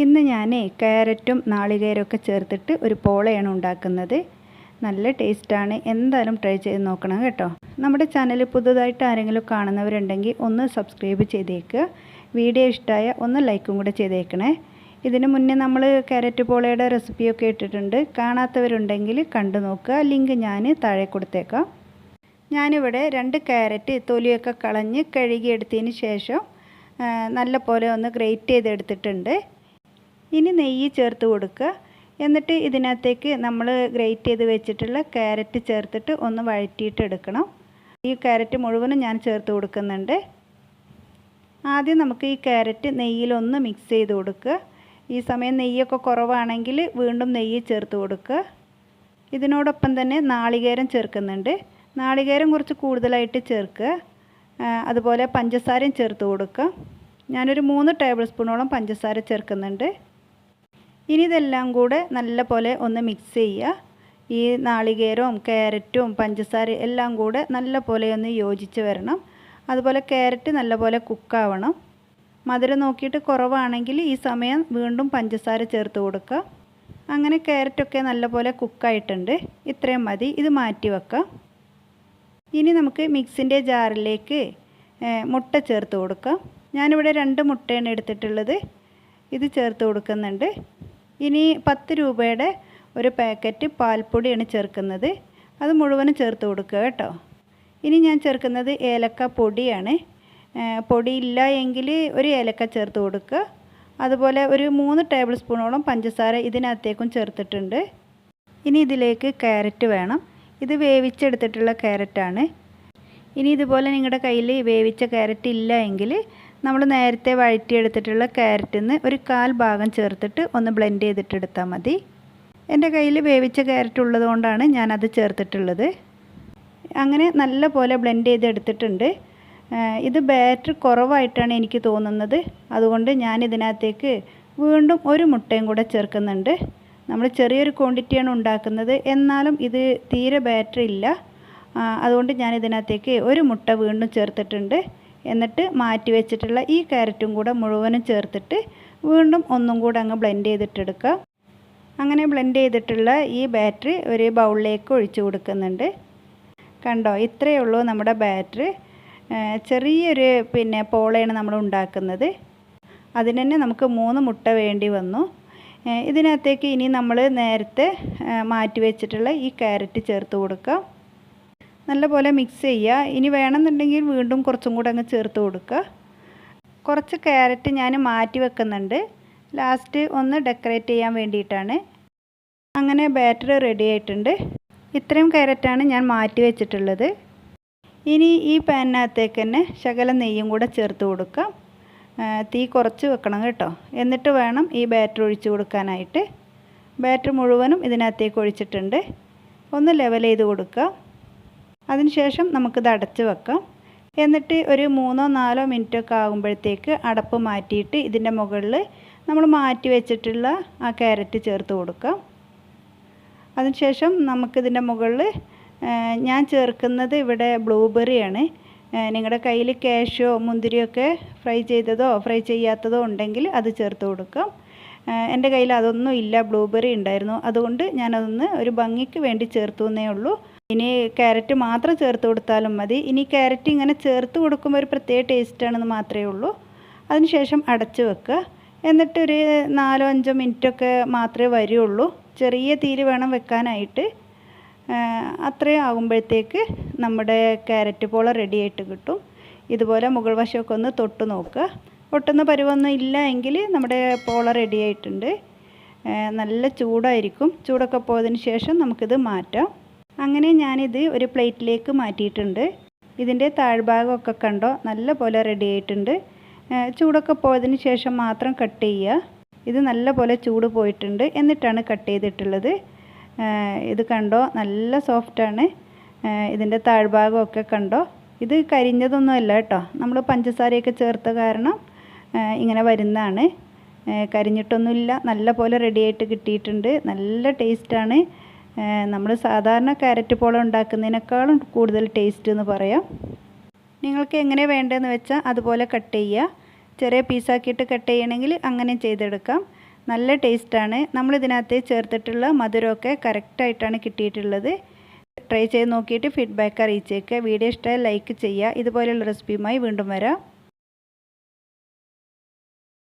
ഇന്ന് ഞാൻ ക്യാരറ്റും നാളികേരമൊക്കെ ചേർത്തിട്ട് ഒരു പോളയാണ് ഉണ്ടാക്കുന്നത്. നല്ല ടേസ്റ്റാണ്. എന്തായാലും ട്രൈ ചെയ്ത് നോക്കണം കേട്ടോ. നമ്മുടെ ചാനൽ പുതുതായിട്ട് ആരെങ്കിലും കാണുന്നവരുണ്ടെങ്കിൽ ഒന്ന് സബ്സ്ക്രൈബ് ചെയ്തേക്കുക വീഡിയോ ഇഷ്ടമായ ഒന്ന് ലൈക്കും കൂടെ ചെയ്തേക്കണേ. ഇതിന് മുന്നേ നമ്മൾ ക്യാരറ്റ് പോളയുടെ റെസിപ്പിയൊക്കെ ഇട്ടിട്ടുണ്ട്. കാണാത്തവരുണ്ടെങ്കിൽ കണ്ടു നോക്കുക. ലിങ്ക് ഞാൻ താഴെ കൊടുത്തേക്കാം. ഞാനിവിടെ രണ്ട് ക്യാരറ്റ് തൊലിയൊക്കെ കളഞ്ഞ് കഴുകിയെടുത്തതിന് ശേഷം നല്ല പോലെ ഒന്ന് ഗ്രേറ്റ് ചെയ്തെടുത്തിട്ടുണ്ട്. ഇനി നെയ്യ് ചേർത്ത് കൊടുക്കുക. എന്നിട്ട് ഇതിനകത്തേക്ക് നമ്മൾ ഗ്രേറ്റ് ചെയ്ത് വെച്ചിട്ടുള്ള ക്യാരറ്റ് ചേർത്തിട്ട് ഒന്ന് വഴറ്റിയിട്ട് എടുക്കണം. ഈ ക്യാരറ്റ് മുഴുവനും ഞാൻ ചേർത്ത് കൊടുക്കുന്നുണ്ട്. ആദ്യം നമുക്ക് ഈ ക്യാരറ്റ് നെയ്യിലൊന്ന് മിക്സ് ചെയ്ത് കൊടുക്കുക. ഈ സമയം നെയ്യൊക്കെ കുറവാണെങ്കിൽ വീണ്ടും നെയ്യ് ചേർത്ത് കൊടുക്കുക. ഇതിനോടൊപ്പം തന്നെ നാളികേരം ചേർക്കുന്നുണ്ട്. നാളികേരം കുറച്ച് കൂടുതലായിട്ട് ചേർക്കുക. അതുപോലെ പഞ്ചസാരയും ചേർത്ത് കൊടുക്കുക. ഞാനൊരു മൂന്ന് ടേബിൾ സ്പൂണോളം പഞ്ചസാര ചേർക്കുന്നുണ്ട്. ഇനി ഇതെല്ലാം കൂടെ നല്ല പോലെ ഒന്ന് മിക്സ് ചെയ്യുക. ഈ നാളികേരവും ക്യാരറ്റും പഞ്ചസാര എല്ലാം കൂടെ നല്ല പോലെ ഒന്ന് യോജിച്ച് വരണം. അതുപോലെ ക്യാരറ്റ് നല്ല പോലെ കുക്കാവണം മധുരം നോക്കിയിട്ട് കുറവാണെങ്കിൽ ഈ സമയം വീണ്ടും പഞ്ചസാര ചേർത്ത് കൊടുക്കുക. അങ്ങനെ ക്യാരറ്റൊക്കെ നല്ലപോലെ കുക്കായിട്ടുണ്ട് ഇത്രയും മതി. ഇത് മാറ്റി വെക്കാം. ഇനി നമുക്ക് മിക്സിന്റെ ജാറിലേക്ക് മുട്ട ചേർത്ത് കൊടുക്കാം. ഞാനിവിടെ രണ്ട് മുട്ടയാണ് എടുത്തിട്ടുള്ളത്. ഇത് ചേർത്ത് കൊടുക്കുന്നുണ്ട്. ഇനി പത്ത് രൂപയുടെ ഒരു പാക്കറ്റ് പാൽപ്പൊടിയാണ് ചേർക്കുന്നത്. അത് മുഴുവനും ചേർത്ത് കൊടുക്കുക കേട്ടോ. ഇനി ഞാൻ ചേർക്കുന്നത് ഏലക്ക പൊടിയാണ്. പൊടിയില്ല എങ്കിൽ ഒരു ഏലക്ക ചേർത്ത് കൊടുക്കുക. അതുപോലെ ഒരു മൂന്ന് ടേബിൾ സ്പൂണോളം പഞ്ചസാര ഇതിനകത്തേക്കും ചേർത്തിട്ടുണ്ട്. ഇനി ഇതിലേക്ക് ക്യാരറ്റ് വേണം. ഇത് വേവിച്ചെടുത്തിട്ടുള്ള ക്യാരറ്റാണ്. ഇനി ഇതുപോലെ നിങ്ങളുടെ കയ്യിൽ വേവിച്ച ക്യാരറ്റ് ഇല്ല എങ്കിൽ നമ്മൾ നേരത്തെ വഴറ്റിയെടുത്തിട്ടുള്ള ക്യാരറ്റിൽ നിന്ന് ഒരു കാൽ ഭാഗം ചേർത്തിട്ട് ഒന്ന് ബ്ലെൻഡ് ചെയ്തിട്ടെടുത്താൽ മതി. എന്റെ കയ്യിൽ വേവിച്ച ക്യാരറ്റ് ഉള്ളതുകൊണ്ടാണ് ഞാനത് ചേർത്തിട്ടുള്ളത്. അങ്ങനെ നല്ല പോലെ ബ്ലെൻഡ് ചെയ്തെടുത്തിട്ടുണ്ട് ഇത് ബാറ്റർ കുറവായിട്ടാണ് എനിക്ക് തോന്നുന്നത്. അതുകൊണ്ട് ഞാൻ ഇതിനകത്തേക്ക് വീണ്ടും ഒരു മുട്ടയും കൂടെ ചേർക്കുന്നുണ്ട്. നമ്മൾ ചെറിയൊരു ക്വാണ്ടിറ്റിയാണ് ഉണ്ടാക്കുന്നത്. എന്നാലും ഇത് തീരെ ബാറ്ററി ഇല്ല. അതുകൊണ്ട് ഞാൻ ഇതിനകത്തേക്ക് ഒരു മുട്ട വീണ്ടും ചേർത്തിട്ടുണ്ട്. എന്നിട്ട് മാറ്റി വെച്ചിട്ടുള്ള ഈ ക്യാരറ്റും കൂടെ മുഴുവനും ചേർത്തിട്ട് വീണ്ടും ഒന്നും കൂടെ അങ്ങ് ബ്ലെൻഡ് ചെയ്തിട്ടെടുക്കുക. അങ്ങനെ ബ്ലെൻഡ് ചെയ്തിട്ടുള്ള ഈ ബാറ്ററി ഒരു ബൗളിലേക്ക് ഒഴിച്ചു കൊടുക്കുന്നുണ്ട്. കണ്ടോ? ഇത്രയേ ഉള്ളൂ നമ്മുടെ ബാറ്ററി ചെറിയൊരു പിന്നെ പോളയാണ് നമ്മൾ ഉണ്ടാക്കുന്നത്. അതിന് തന്നെ നമുക്ക് മൂന്ന് മുട്ട വേണ്ടി വന്നു. ഇതിനകത്തേക്ക് ഇനി നമ്മൾ നേരത്തെ മാറ്റി വെച്ചിട്ടുള്ള ഈ ക്യാരറ്റ് ചേർത്ത് കൊടുക്കാം. നല്ലപോലെ മിക്സ് ചെയ്യുക. ഇനി വേണമെന്നുണ്ടെങ്കിൽ വീണ്ടും കുറച്ചും കൂടെ അങ്ങ് ചേർത്ത് കൊടുക്കുക. കുറച്ച് ക്യാരറ്റ് ഞാൻ മാറ്റി വെക്കുന്നുണ്ട്. ലാസ്റ്റ് ഒന്ന് ഡെക്കറേറ്റ് ചെയ്യാൻ വേണ്ടിയിട്ടാണ്. അങ്ങനെ ബാറ്റർ റെഡി ആയിട്ടുണ്ട്. ഇത്രയും ക്യാരറ്റാണ് ഞാൻ മാറ്റി വെച്ചിട്ടുള്ളത്. ഇനി ഈ പാനിനകത്തേക്ക് തന്നെ ശകലം നെയ്യും കൂടെ ചേർത്ത് കൊടുക്കാം തീ കുറച്ച് വെക്കണം കേട്ടോ. എന്നിട്ട് വേണം ഈ ബാറ്റർ ഒഴിച്ച് കൊടുക്കാനായിട്ട്. ബാറ്റർ മുഴുവനും ഇതിനകത്തേക്ക് ഒഴിച്ചിട്ടുണ്ട്. ഒന്ന് ലെവൽ ചെയ്ത് കൊടുക്കുക. അതിനുശേഷം നമുക്കിത് അടച്ച് വെക്കാം. എന്നിട്ട് ഒരു മൂന്നോ നാലോ മിനിറ്റ് ഒക്കെ ആകുമ്പോഴത്തേക്ക് അടപ്പ് മാറ്റിയിട്ട് ഇതിന്റെ മുകളിൽ നമ്മൾ മാറ്റി വെച്ചിട്ടുള്ള ആ ക്യാരറ്റ് ചേർത്ത് കൊടുക്കാം. അതിനുശേഷം നമുക്കിതിന്റെ മുകളിൽ ഞാൻ ചേർക്കുന്നത് ഇവിടെ ബ്ലൂബെറിയാണ്. നിങ്ങളുടെ കയ്യിൽ കാഷ്യോ മുന്തിരിയൊക്കെ ഫ്രൈ ചെയ്തതോ ഫ്രൈ ചെയ്യാത്തതോ ഉണ്ടെങ്കിൽ അത് ചേർത്ത് കൊടുക്കാം. എന്റെ കയ്യിൽ അതൊന്നും ഇല്ല ബ്ലൂബെറി ഉണ്ടായിരുന്നു. അതുകൊണ്ട് ഞാനതൊന്ന് ഒരു ഭംഗിക്ക് വേണ്ടി ചേർത്തു എന്നേ ഉള്ളൂ. ഇനി ക്യാരറ്റ് മാത്രം ചേർത്ത് കൊടുത്താലും മതി. ഇനി ക്യാരറ്റ് ഇങ്ങനെ ചേർത്ത് കൊടുക്കുമ്പോൾ ഒരു പ്രത്യേക ടേസ്റ്റാണെന്ന് മാത്രമേ ഉള്ളൂ. അതിനുശേഷം അടച്ച് വെക്കുക. എന്നിട്ട് ഒരു നാലോ അഞ്ചോ മിനിറ്റൊക്കെ മാത്രമേ വരുള്ളൂ. ചെറിയ തീര് വേണം വെക്കാനായിട്ട്. അത്രയും ആകുമ്പോഴത്തേക്ക് നമ്മുടെ ക്യാരറ്റ് പോള റെഡിയായിട്ട് കിട്ടും. ഇതുപോലെ മുകൾ വശമൊക്കെ ഒന്ന് തൊട്ട് നോക്കുക. ഒട്ടുന്ന പരുവൊന്നും ഇല്ല എങ്കിൽ നമ്മുടെ പോള റെഡിയായിട്ടുണ്ട് നല്ല ചൂടായിരിക്കും. ചൂടൊക്കെ പോയതിന് ശേഷം നമുക്കിത് മാറ്റാം. അങ്ങനെ ഞാനിത് ഒരു പ്ലേറ്റിലേക്ക് മാറ്റിയിട്ടുണ്ട്. ഇതിന്റെ താഴ്ഭാഗമൊക്കെ കണ്ടോ? നല്ല പോലെ റെഡി ആയിട്ടുണ്ട് ചൂടൊക്കെ പോയതിന് ശേഷം മാത്രം കട്ട് ചെയ്യുക. ഇത് നല്ല പോലെ ചൂട് പോയിട്ടുണ്ട്. എന്നിട്ടാണ് കട്ട് ചെയ്തിട്ടുള്ളത്. ഇത് കണ്ടോ? നല്ല സോഫ്റ്റാണ് ഇതിന്റെ താഴ്ഭാഗമൊക്കെ കണ്ടോ? ഇത് കരിഞ്ഞതൊന്നുമല്ല കേട്ടോ. നമ്മൾ പഞ്ചസാരയൊക്കെ ചേർത്ത കാരണം ഇങ്ങനെ വരുന്നതാണ്. കരിഞ്ഞിട്ടൊന്നുമില്ല. നല്ല പോലെ റെഡിയായിട്ട് കിട്ടിയിട്ടുണ്ട്. നല്ല ടേസ്റ്റാണ് നമ്മൾ സാധാരണ ക്യാരറ്റ് പോളം ഉണ്ടാക്കുന്നതിനേക്കാളും കൂടുതൽ ടേസ്റ്റ് എന്ന് പറയാം. നിങ്ങൾക്ക് എങ്ങനെ വേണ്ടതെന്ന് വെച്ചാൽ അതുപോലെ കട്ട് ചെയ്യുക ചെറിയ പീസാക്കിയിട്ട് കട്ട് ചെയ്യണമെങ്കിൽ അങ്ങനെ ചെയ്തെടുക്കാം. നല്ല ടേസ്റ്റാണ് നമ്മളിതിനകത്ത് ചേർത്തിട്ടുള്ള മധുരമൊക്കെ കറക്റ്റായിട്ടാണ് കിട്ടിയിട്ടുള്ളത്. ട്രൈ ചെയ്ത് നോക്കിയിട്ട് ഫീഡ്ബാക്ക് അറിയിച്ചേക്കുക വീഡിയോ ഇഷ്ടമായി ലൈക്ക് ചെയ്യുക. ഇതുപോലെയുള്ള റെസിപ്പിയുമായി വീണ്ടും വരാം.